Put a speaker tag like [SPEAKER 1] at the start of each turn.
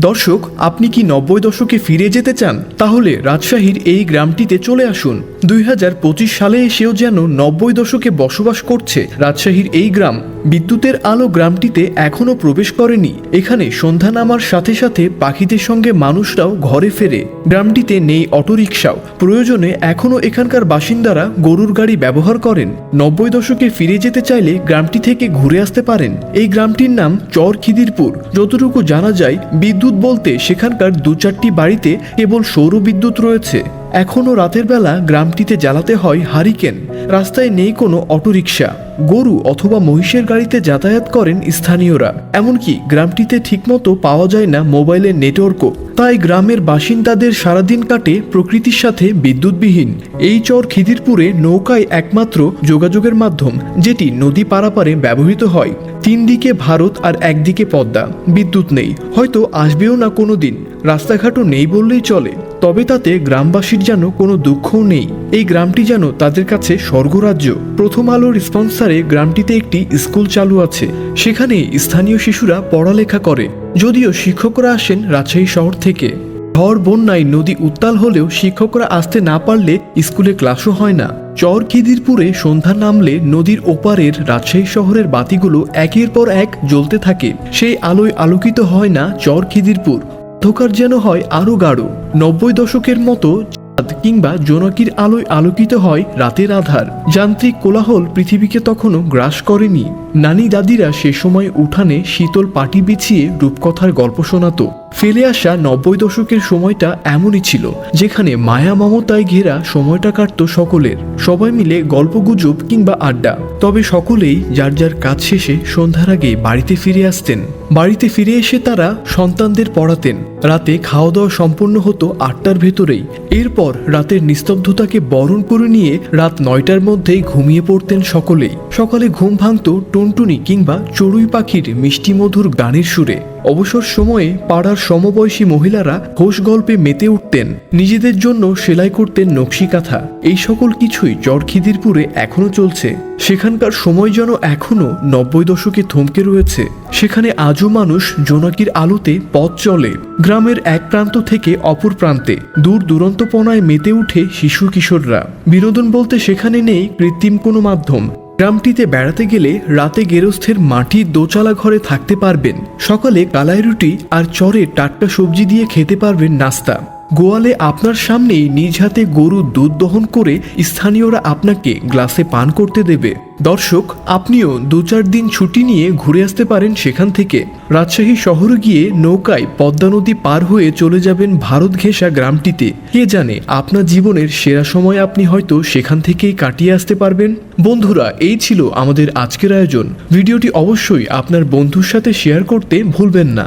[SPEAKER 1] দর্শক, আপনি কি নব্বই দশকে ফিরে যেতে চান? তাহলে রাজশাহীর এই গ্রামটিতে চলে আসুন। দুই হাজার পঁচিশ সালে এসেও যেন নব্বই দশকে বসবাস করছে রাজশাহীর এই গ্রাম। বিদ্যুতের আলো গ্রামটিতে এখনও প্রবেশ করেনি। এখানে সন্ধ্যা নামার সাথে সাথে পাখিদের সঙ্গে মানুষরাও ঘরে ফেরে। গ্রামটিতে নেই অটোরিকশাও। প্রয়োজনে এখনও এখানকার বাসিন্দারা গরুর গাড়ি ব্যবহার করেন। নব্বই দশকে ফিরে যেতে চাইলে গ্রামটি থেকে ঘুরে আসতে পারেন। এই গ্রামটির নাম চর খিদিরপুর যতটুকু জানা যায়, বিদ্যুৎ বলতে সেখানকার দু চারটি বাড়িতে কেবল সৌরবিদ্যুৎ রয়েছে। এখনও রাতের বেলা গ্রামটিতে জ্বালাতে হয় হারিকেন। রাস্তায় নেই কোনো অটোরিকশা। গরু অথবা মহিষের গাড়িতে যাতায়াত করেন স্থানীয়রা। এমনকি গ্রামটিতে ঠিকমতো পাওয়া যায় না মোবাইলের নেটওয়ার্কও। তাই গ্রামের বাসিন্দাদের সারাদিন কাটে প্রকৃতির সাথে বিদ্যুৎবিহীন। এই চর খিদিরপুরে নৌকায় একমাত্র যোগাযোগের মাধ্যম, যেটি নদী পারাপারে ব্যবহৃত হয়। তিন দিকে ভারত আর একদিকে পদ্মা। বিদ্যুৎ নেই। হয়তো আসবেও না কোনো দিন। রাস্তাঘাটও নেই বললেই চলে। তবে তাতে গ্রামবাসীর যেন কোনো দুঃখও নেই। এই গ্রামটি যেন তাদের কাছে স্বর্গরাজ্য। প্রথম আলোর স্পন্সারে গ্রামটিতে একটি স্কুল চালু আছে। সেখানে স্থানীয় শিশুরা পড়ালেখা করে। যদিও শিক্ষকরা আসেন রাজশাহী শহর থেকে। ঝড়, বন্যায় নদী উত্তাল হলেও শিক্ষকরা আসতে না পারলে স্কুলে ক্লাসও হয় না। চর খিদিরপুরে সন্ধ্যা নামলে নদীর ওপারের রাজশাহী শহরের বাতিগুলো একের পর এক জ্বলতে থাকে। সেই আলোয় আলোকিত হয় না চর খিদিরপুর। অন্ধকার যেন হয় আরও গাঢ়। নব্বই দশকের মতো চাঁদ কিংবা জোনাকির আলোয় আলোকিত হয় রাতের আধার। যান্ত্রিক কোলাহল পৃথিবীকে তখনও গ্রাস করেনি। নানি দাদিরা সে সময় উঠানে শীতল পাটি বিছিয়ে রূপকথার গল্প শোনাতো। ফেলে আসা নব্বই দশকের সময়টা এমনই ছিল, যেখানে মায়া মমতায় ঘেরা সময়টা কাটত সকলের। সবাই মিলে গল্পগুজব কিংবা আড্ডা। তবে সকলেই যার যার কাজ শেষে সন্ধ্যার আগে বাড়িতে ফিরে আসতেন। বাড়িতে ফিরে এসে তারা সন্তানদের পড়াতেন। রাতে খাওয়া দাওয়া সম্পন্ন হতো আটটার ভেতরেই। এরপর রাতের নিস্তব্ধতাকে বরণ করে নিয়ে রাত নয়টার মধ্যেই ঘুমিয়ে পড়তেন সকলেই। সকালে ঘুম ভাঙত টুনটুনি কিংবা চড়ুই পাখির মিষ্টি মধুর গানের সুরে। অবসর সময়ে পাড়ার সমবয়সী মহিলারা ঘোষ গল্পে মেতে উঠতেন। নিজেদের জন্য সেলাই করতেন নকশি কাঁথা এই সকল কিছুই চরখিদিরপুরে এখনও চলছে। সেখানকার সময় যেন এখনও নব্বই দশকে থমকে রয়েছে। সেখানে আজও মানুষ জোনাকির আলোতে পথ চলে। গ্রামের এক প্রান্ত থেকে অপর প্রান্তে দূর দূরন্তপনায় মেতে উঠে শিশু কিশোররা। বিনোদন বলতে সেখানে নেই কৃত্রিম কোনো মাধ্যম। গ্রামটিতে বেড়াতে গেলে রাতে গেরস্থের মাটি দোচালা ঘরে থাকতে পারবেন। সকালে কালাই রুটি আর চরে টাটকা সবজি দিয়ে খেতে পারবেন নাস্তা। গোয়ালে আপনার সামনেই নিজ হাতে গরুর দুধ দহন করে স্থানীয়রা আপনাকে গ্লাসে পান করতে দেবে। দর্শক, আপনিও দু চার দিন ছুটি নিয়ে ঘুরে আসতে পারেন সেখান থেকে। রাজশাহী শহরে গিয়ে নৌকায় পদ্মা নদী পার হয়ে চলে যাবেন ভারত ঘেঁষা গ্রামটিতে। কে জানে আপনার জীবনের সেরা সময় আপনি হয়তো সেখান থেকেই কাটিয়ে আসতে পারবেন। বন্ধুরা, এই ছিল আমাদের আজকের আয়োজন। ভিডিওটি অবশ্যই আপনার বন্ধুর সাথে শেয়ার করতে ভুলবেন না।